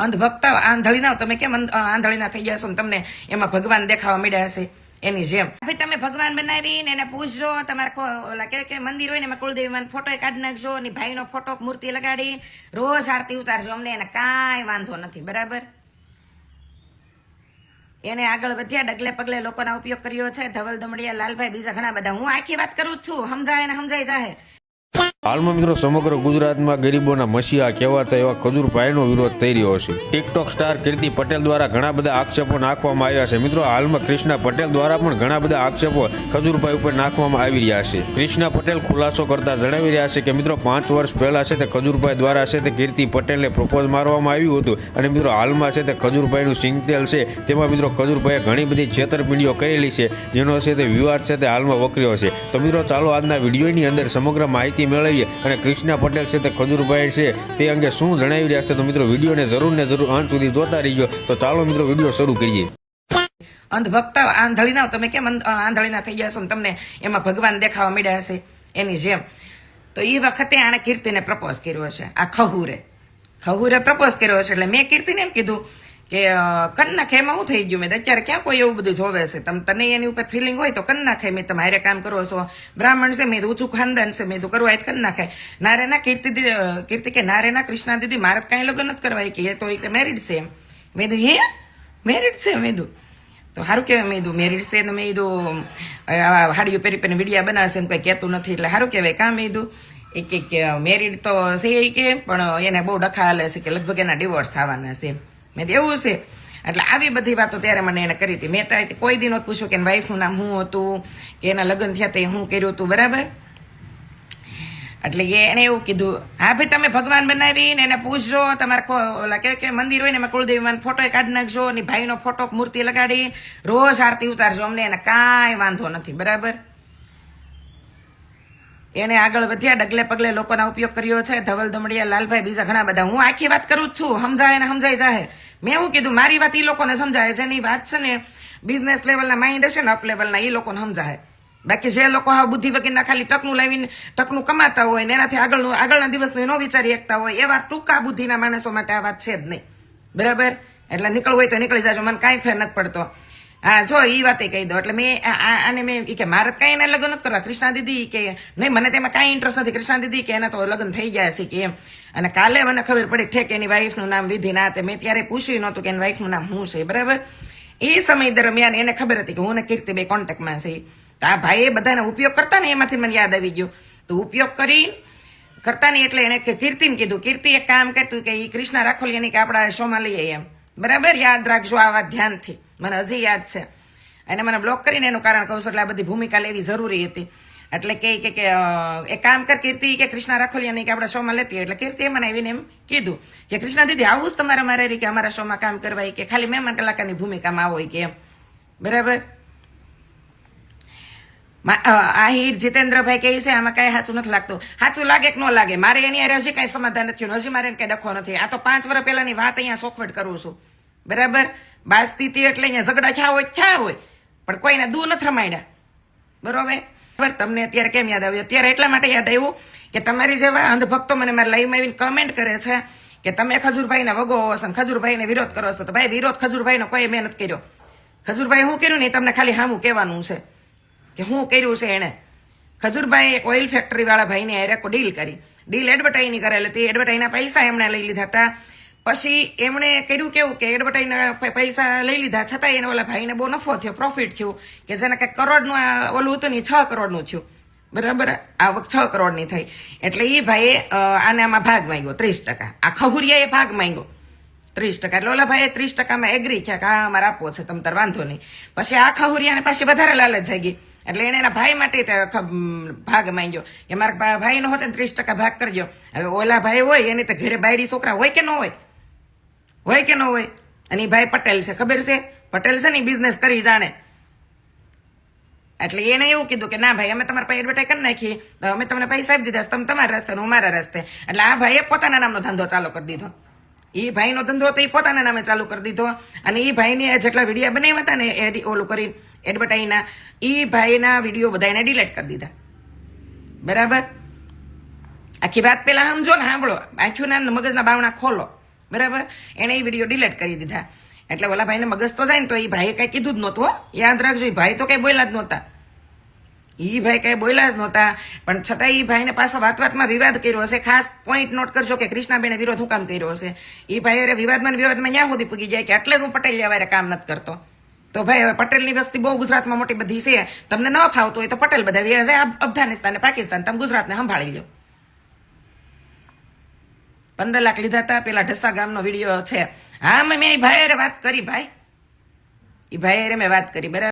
અંધભક્તા આંધળી ના તમે કેમ આંધળીના થઈ ગયા છો ને તમને? એમાં ભગવાન દેખાવા મળ્યા હશે, એની જેમ. ભાઈ તમે ભગવાન બનાવીને એને પૂછજો તમારે ઓલા કે મંદિર હોય ને, એમાં કુળદેવીમાં ફોટો કાઢી નાખજો ની ભાઈનો ફોટો મૂર્તિ લગાડી, રોજ આરતી ઉતારજો અમને, એને કાંઈ વાંધો નથી, બરાબર? એને આગળ વધ્યા, ડગલે પગલે લોકોના ઉપયોગ કર્યો છે, ધવલ દમડિયા, લાલભાઈ, બીજા ઘણા બધા. હું આખી વાત કરું છું, સમજાય ને સમજાય જાહે. હાલમાં મિત્રો સમગ્ર ગુજરાતમાં ગરીબોના મસીહા કહેવાતા એવા ખજૂરભાઈનો વિરોધ થઈ રહ્યો છે. ટિકટોક સ્ટાર કીર્તિ પટેલ દ્વારા ઘણા બધા આક્ષેપો નાખવામાં આવ્યા છે. મિત્રો, હાલમાં કૃષ્ણા પટેલ દ્વારા પણ ઘણા બધા આક્ષેપો ખજૂરભાઈ ઉપર નાખવામાં આવી રહ્યા છે. કૃષ્ણા પટેલ ખુલાસો કરતા જણાવી રહ્યા છે કે, મિત્રો, પાંચ વર્ષ પહેલા છે તે ખજૂરભાઈ દ્વારા છે તે કીર્તિ પટેલને પ્રપોઝ મારવામાં આવ્યું હતું. અને મિત્રો, હાલમાં છે તે ખજૂરભાઈનું સિંગતેલ છે. તેમાં મિત્રો, ખજૂરભાઈએ ઘણી બધી છેતરપિંડીઓ કરેલી છે. જેનો છે તે વિવાદ છે તે હાલમાં વકર્યો છે. તો મિત્રો, ચાલો આજના વિડીયોની અંદર સમગ્ર માહિતી મેળવીએ અને કૃષ્ણા પટેલ છે તે ખજૂરભાઈ છે. તે અંગે શું જણાવી રહ્યા છે તો મિત્રો વિડીયોને જરૂર ને જરૂર અંત સુધી જોતા રહીજો. તો ચાલો મિત્રો વીડિયો શરૂ કરીએ. અંધભક્તા આંધળી ના તમે કેમ આંધળીના થઈ ગયા છો તમને એમાં ભગવાન દેખાવા મળ્યા હશે? એની જેમ. તો એ વખતે આણે કીર્તિને પ્રપોઝ કર્યો છે. આ ખહુરે. ખહુરે પ્રપોઝ કર્યો છે. એટલે મેં કીર્તિને એમ કીધું કે કન નાખે એમાં શું થઈ ગયું? મેં અત્યારે ક્યાં કોઈ એવું બધું જોવે છે? તમે, તને એની ઉપર ફિલિંગ હોય તો કન નાખે મેં તમે હારે કામ કરો છો. બ્રાહ્મણ છે, મેં ઊંચું ખાનદાન છે. મેં કીધું કરવા તો કન નાખે નારે ના કીર્તિ કીર્તિ કે નારે ના કૃષ્ણા દીદી, મારે તો કાંઈ લગ્ન નથી કરવા કે એ તો એ મેરિડ છે એમ. મેં કીધું હે? મેરિડ છે, મેં કીધું તો સારું કહેવાય મેં કીધું મેરિડ છે તો મેં કીધું આવા હાડીઓ પહેરી પહેરીને વિડીયા બનાવશે એમ કંઈ કહેતું નથી એટલે સારું કહેવાય. કાં મેં કીધું એ કે મેરિડ તો છે એ કે, પણ એને બહુ ડખા હાલે છે કે લગભગ એના ડિવોર્સ થવાના છે મેં દેવું છે. એટલે આવી બધી વાતો ત્યારે મને એને કરી હતી. મેં તો કોઈ દિન પૂછ્યું કે એના વાઈફનું નામ શું હતું, કે એના લગ્ન થયા તે શું કર્યું હતું, બરાબર? એટલે એ એણે એવું કીધું, હા ભાઈ, તમે ભગવાન બનાવીને એને પૂછજો, તમારે ઓલા કે કે મંદિર હોય ને એમાં કુળદેવીમાં ફોટો કાઢી નાખજો ની ભાઈનો ફોટો મૂર્તિ લગાડી, રોજ આરતી ઉતારજો, અમને એને કાંઈ વાંધો નથી, બરાબર? એને આગળ વધ્યા, ડગલે પગલે લોકોના ઉપયોગ કર્યો છે, ધવલ દમડિયા લાલભાઈ બીજા ઘણા બધા. હું આખી વાત કરું છું, સમજાય ને સમજાય જાહે. મેં એવું કીધું, મારી વાત એ લોકોને સમજાય, જેની વાત છે ને બિઝનેસ લેવલના માઇન્ડ હશે ને અપ લેવલના એ લોકોને સમજાય. બાકી જે લોકો હા બુદ્ધિ વગરના ખાલી ટકનું લાવીને, ટકનું કમાતા હોય ને એનાથી આગળનું, આગળના દિવસનું એનો વિચારી શકતા હોય એવા ટૂંકા બુદ્ધિના માણસો માટે આ વાત છે જ નહીં. બરાબર? એટલે નીકળવું હોય તો નીકળી જાજો, મને કાંઈ ફેર નથી પડતો. હા, જો એ વાતે કહી દો. એટલે મેં આને મેં કે મારે કાંઈ એના લગ્ન નથી કરવા. કૃષ્ણા દીદી ઈ કે નહીં, મને તેમાં કાંઈ ઇન્ટરેસ્ટ નથી. કૃષ્ણા દીદી કે એના તો લગ્ન થઈ ગયા છે કે એમ. અને કાલે મને ખબર પડી ઠેક એની વાઈફનું નામ વિધિ ના મેં ત્યારે પૂછ્યું નહોતું કે એની વાઈફનું નામ શું છે, બરાબર? એ સમય દરમિયાન એને ખબર હતી કે હું ને કીર્તિ બે કોન્ટેક્ટમાં છે. તો આ ભાઈએ બધાને ઉપયોગ કરતા ને એમાંથી મને યાદ આવી ગયું. તો ઉપયોગ કરી કરતા નહીં એટલે એને કીર્તિને કીધું. કીર્તિ એક કામ કરતું કે એ કૃષ્ણા રાખોલિયાની કે આપણા શોમાં લઈએ એમ. બરાબર? યાદ રાખજો આવા ધ્યાનથી. મને હજી યાદ છે. અને મને બ્લોક કરીને એનું કારણ કહું છું એટલે આ બધી ભૂમિકા લેવી જરૂરી હતી. એટલે કે કે કે એ કામ કર કીર્તિ કે કૃષ્ણા રાખોલિયાની કે આપણા શોમાં લેતી એટલે કીર્તિએ મને આવીને એમ કીધું કે, કૃષ્ણા દીદી, આવું જ તમારે મારે કે અમારા શોમાં કામ કરવા કે ખાલી મહેમાન કલાકારની ભૂમિકામાં આવો કે. એમ બરાબર? આહિર જીતેન્દ્રભાઈ કહે છે, આમાં કઈ સાચું નથી લાગતું. સાચું લાગે કે ન લાગે? મારે એની હજી કઈ સમાધાન નથી હજી મારે કઈ ડખો નથી. આ તો પાંચ વર્ષ પહેલાની વાત અહીંયા સોખવટ કરું છું. બરાબર? બાસ્તી એટલે અહીંયા ઝઘડા થયા હોય થયા હોય. પણ કોઈને દૂર નથી રમાડ્યા. બરોબર? બરાબર? તમને અત્યારે કેમ યાદ આવ્યું? અત્યારે એટલા માટે યાદ આવ્યું કે તમારી જેવા અંધભક્તો મને મારા લાઈવમાં આવીને કમેન્ટ કરે છે કે તમે ખજુરભાઈને વગો હોવો છો ખજૂરભાઈને વિરોધ કરો છો. તો ભાઈ, વિરોધ ખજૂરભાઈનો કોઈ મહેનત કર્યો? ખજૂરભાઈ હું કર્યું નહીં તમને ખાલી હામું કહેવાનું છે. કે શું કર્યું છે એણે? ખજૂરભાઈ એક ઓઇલ ફેક્ટરી વાળા ભાઈને હારે ડીલ કરી. ડીલ એડવર્ટાઈની કરેલી હતી. એડવર્ટાઈના પૈસા એમણે લઈ લીધા હતા. પછી એમણે કર્યું કેવું કે એડવર્ટાઈના પૈસા લઈ લીધા. છતાં એને ઓલા ભાઈને બહુ નફો થયો પ્રોફિટ થયું કે જેને કંઈક કરોડનું આ ઓલું હતું ને છ કરોડનું થયું. બરાબર? આવક છ કરોડની થઈ. એટલે એ ભાઈએ આને આમાં ભાગ માંગ્યો, ત્રીસ ટકા. આ ખહુરિયાએ ભાગ માંગ્યો, ત્રીસ ટકા. એટલે ઓલા ભાઈએ ત્રીસ ટકામાં એગ્રી થયા કે આ અમારે આપવો છે, તમ તાર વાંધો નહીં. પછી આ ખહુરિયાને પાછી વધારે લાલચ જાગી. એટલે એને એના ભાઈ માટે ભાગ માંગ્યો. કે મારા ભાઈ ભાઈનો હોત ને ત્રીસ ટકા ભાગ કરજો. હવે ઓલા ભાઈ હોય, એની તો ઘરે બાયડી છોકરા હોય કે ન હોય? હોય કે ન હોય? અને એ ભાઈ પટેલ છે, ખબર છે? પટેલ છે ને બિઝનેસ કરી જાણે. એટલે એને એવું કીધું કે, ના ભાઈ, અમે તમારા પાસે એડવર્ટાઈઝ કરી નાખીએ. અમે તમને પૈસા આપી દીધા તમે તમારા રસ્તે હું મારા રસ્તે. એટલે આ ભાઈએ પોતાના નામનો ધંધો ચાલુ કરી દીધો. એ ભાઈનો ધંધો હતો એ પોતાના નામે ચાલુ કરી દીધો. અને એ ભાઈને જેટલા વીડિયો બનાવ્યા હતા ને એડી ઓલું કરી એડવર્ટાઈના એ ભાઈના વીડિયો બધા એને ડિલીટ કરી દીધા. બરાબર? આખી વાત પહેલાં સમજો ને, સાંભળો. આખું ના મગજના બાવણા ખોલો. બરાબર? એણે એ વીડિયો ડિલીટ કરી દીધા. એટલે ઓલા ભાઈને મગજ તો જાય ને, તો એ ભાઈએ કાંઈ કીધું જ નહોતું યાદ રાખજો એ ભાઈ તો કંઈ બોલ્યા જ નહોતા. ઈ ભાઈ કઈ બોલ્યા જ નહોતા. પણ છતાં ઈ ભાઈને પાછો વાત વાતમાં વિવાદ કર્યો હશે. ખાસ પોઈન્ટ નોટ કરજો કે કૃષ્ણાબેને વિરોધ હું કામ કર્યો હશે? ઈ ભાઈ અરે વિવાદમાં વિવાદમાં ન્યા સુધી પૂગી જાય કે એટલે જ હું પટેલ લેવારે કામ નથી કરતો? તો ભાઈ, હવે પટેલની વસ્તી બહુ ગુજરાતમાં મોટી બધી છે. તમને ન ફાવતું હોય તો પટેલ બધા છે અફઘાનિસ્તાન ને પાકિસ્તાન, તમે ગુજરાતને સંભાળી લો પંદર લાખ લીધા હતા. પેલા ઢસા ગામનો વીડિયો છે. હા, મેં એ ભાઈ વાત કરી, ભાઈ. એ ભાઈ મેં વાત કરી, બરાબર?